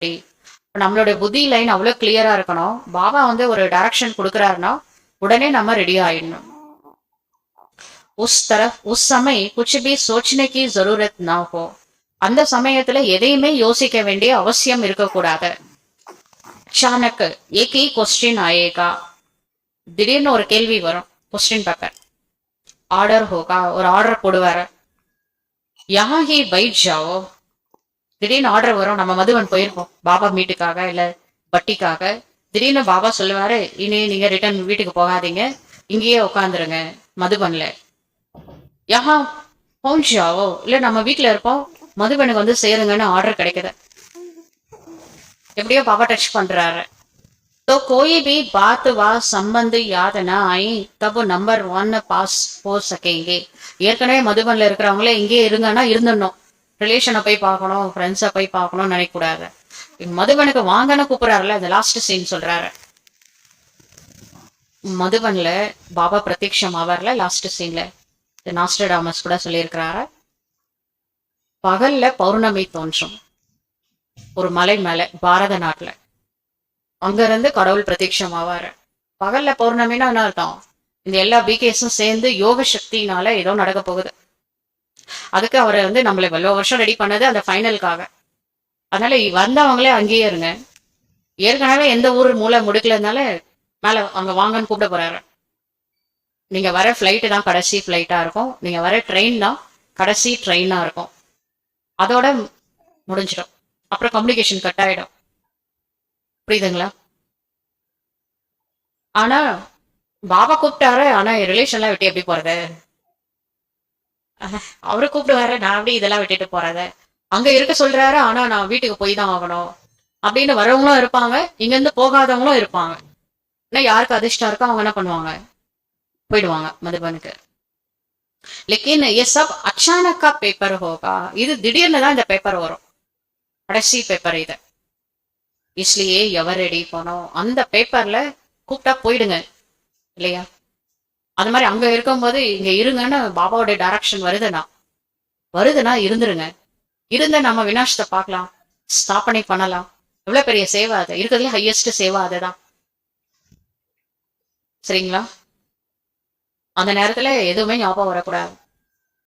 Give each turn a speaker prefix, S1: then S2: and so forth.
S1: அப்படி நம்மளுடைய புத்தி லைன் அவ்வளவு கிளியரா இருக்கணும். பாபா வந்து ஒரு டைரக்ஷன் கொடுக்குறாருன்னா உடனே நம்ம ரெடி ஆயிடணும். உஸ் தர உஸ் சமய குச்சிபி சோச்சனைக்கு ஜரூரத் நா அந்த சமயத்துல எதையுமே யோசிக்க வேண்டிய அவசியம் இருக்கக்கூடாது. அச்சானக்கு ஏகி கொஸ்டின் ஆயேகா. திடீர்னு ஒரு கேள்வி வரும். கொஸ்டின் பார்க்க ஆர்டர் ஹோகா ஒரு ஆர்டர் போடுவாரு. யஹா ஹி பைட் திடீர்னு ஆர்டர் வரும் நம்ம மதுவன் போயிருப்போம் பாபா மீட்டுக்காக இல்ல பட்டிக்காக திடீர்னு பாபா சொல்லுவாரு இனி நீங்க ரிட்டர்ன் வீட்டுக்கு போகாதீங்க இங்கேயே உட்காந்துருங்க மதுபன்ல யஹா பவுன்ஷாவோ இல்ல நம்ம வீட்ல இருப்போம் மதுபனுக்கு வந்து சேருங்கன்னு ஆர்டர் கிடைக்குது எப்படியோ பாபா டச் பண்றாரு तो कोई भी बात व संबंध याद न आई तब नंबर वन पास हो सकेंगे ஏற்கனவே மதுபன்ல இருக்கிறவங்களே இங்கே இருங்கன்னா இருந்துடணும் ரிலேஷனை போய் பார்க்கணும் ஃப்ரெண்ட்ஸை போய் பார்க்கணும்னு நினைக்கக்கூடாது. மதுவனுக்கு வாங்கன்னு கூப்பிடுறாருல அந்த லாஸ்ட் சீன் சொல்றாரு. மதுவன்ல பாபா பிரத்யக்ஷம் ஆவார்ல லாஸ்ட் சீன்ல நாஸ்டடாமஸ் கூட சொல்லியிருக்கிறாரு. பகல்ல பௌர்ணமி தோன்றும். ஒரு மலை மேல பாரத நாட்டுல. அங்க இருந்து கடவுள் பிரத்யக்ஷம் ஆவாரு. பகல்ல பௌர்ணமின்னா என்ன அர்த்தம். இந்த எல்லா பிகேஸும் சேர்ந்து யோக சக்தினால ஏதோ நடக்க போகுது. அதுக்கு அவரை வந்து நம்மள இவ்வளோ வருஷம் ரெடி பண்ணது அந்த ஃபைனலுக்காக அதனால வந்தவங்களே அங்கேயே இருங்க. ஏற்கனவே எந்த ஊர் மூளை முடுக்கலனால மேலே அங்கே வாங்கன்னு கூப்பிட போறாரு. நீங்கள் வர ஃப்ளைட்டு தான் கடைசி ஃப்ளைட்டாக இருக்கும். நீங்கள் வர ட்ரெயின் தான் கடைசி ட்ரெயினாக இருக்கும். அதோட முடிஞ்சிடும். அப்புறம் கம்யூனிகேஷன் கட் ஆகிடும் புரியுதுங்களா? ஆனால் பாபா கூப்பிட்டாரு. ஆனால் ரிலேஷன்லாம் விட்டு எப்படி போகிறது அஹ், அவரு கூப்பிடுவாரு நான் அப்படி இதெல்லாம் விட்டுட்டு போறத அங்க இருக்க சொல்றாரு ஆனா நான் வீட்டுக்கு போய் தான் ஆகணும் அப்படின்னு வரவங்களும் இருப்பாங்க இங்க இருந்து போகாதவங்களும் இருப்பாங்க ஆனா யாருக்கு அதிர்ஷ்டம் இருக்கோ அவங்க என்ன பண்ணுவாங்க போயிடுவாங்க மதுபனுக்கு लेकिन ये सब अचानक का पेपर होगा இது திடீர்னு தான் இந்த பேப்பர் வரும் கடைசி பேப்பர் இது இஸ்லியே எவர் ரெடி போனோம் அந்த பேப்பர்ல கூப்பிட்டா போயிடுங்க இல்லையா அது மாதிரி அங்க இருக்கும்போது இங்க இருங்கன்னு பாபாவுடைய டைரக்ஷன் வருதுன்னா வருதுன்னா இருந்துருங்க. இருந்த நம்ம வினாஷத்தை பார்க்கலாம். ஸ்தாபனை பண்ணலாம். எவ்வளவு பெரிய சேவை அது? இருக்கிறதுல ஹையஸ்ட் சேவை அதுதான். சரிங்களா? அந்த நேரத்துல எதுவுமே ஞாபகம் வரக்கூடாது.